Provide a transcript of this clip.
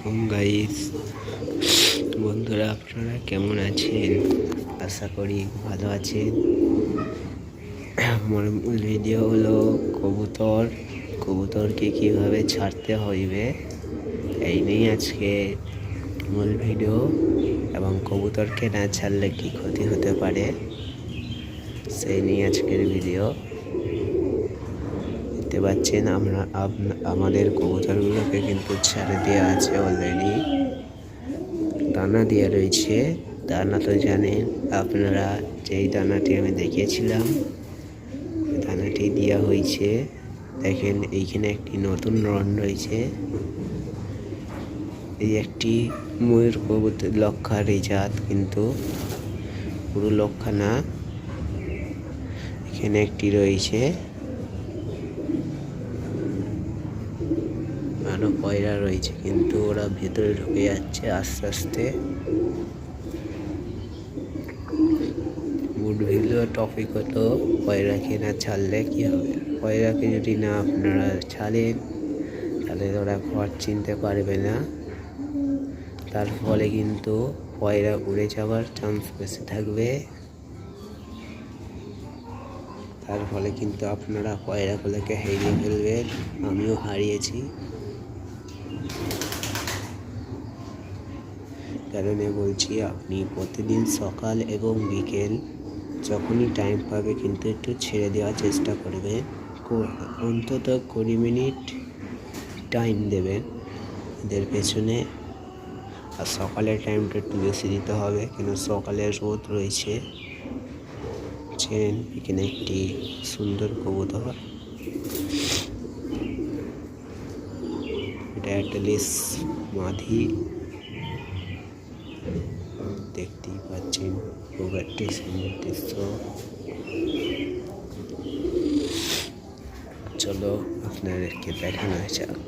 আলাইকুম গাইস বন্ধুরা, আপনারা কেমন আছেন? আশা করি ভালো আছেন। আমার মূল ভিডিও হলো কবুতর। কবুতরকে কীভাবে ছাড়তে হইবে, এই নিয়ে আজকে মূল ভিডিও এবং কবুতরকে না ছাড়লে কী ক্ষতি হতে পারে, সেই নিয়ে আজকের ভিডিও দেখতে পাচ্ছেন, আমরা আমাদের কবুতরগুলোকে কিন্তু ছেড়ে দেওয়া আছে অলরেডি দানা দেওয়া রয়েছে। দানা তো জানেন, আপনারা যেই দানাটি আমি দেখিয়েছিলাম, দানাটি দেওয়া হয়েছে। দেখেন, এইখানে একটি নতুন রন রয়েছে। এই একটি ময়ূর কবুতর লক্ষার এই জাত কিন্তু। পুরো লক্ষা না, এখানে একটি রয়েছে। আরও পয়রা রয়েছে, কিন্তু ওরা ভেতরে ঢুকে যাচ্ছে আস্তে আস্তে। ভিডিও টপিক হলো পয়রাকে না ছাড়লে কি হবে? পয়রাকে যদি না আপনারা ছাড়েন, তাহলে ওরা ঘর চিনতে পারবে না। তার ফলে কিন্তু পয়রা উড়ে যাওয়ার চান্স বেশি থাকবে। তার ফলে কিন্তু আপনারা পয়রাগুলোকে হারিয়ে ফেলবেন, আমিও হারিয়েছি। কারণে বলছি, আপনি প্রতিদিন সকাল এবং বিকেল যখনই টাইম পাবে কিন্তু একটু ছেড়ে দেওয়ার চেষ্টা করবেন। কো- অন্তত কুড়ি মিনিট টাইম দেবেন। এদের পেছনে আর সকালের টাইমটা একটু বেশি দিতে হবে কেন সকালে রোদ রয়েছে। চেন এখানে একটি সুন্দর কবুতর। এটা একটা লিস মাধি দেখতেই পাচ্ছেন খুব একটি সুন্দর দৃশ্য চলো আপনাদেরকে দেখানো যাক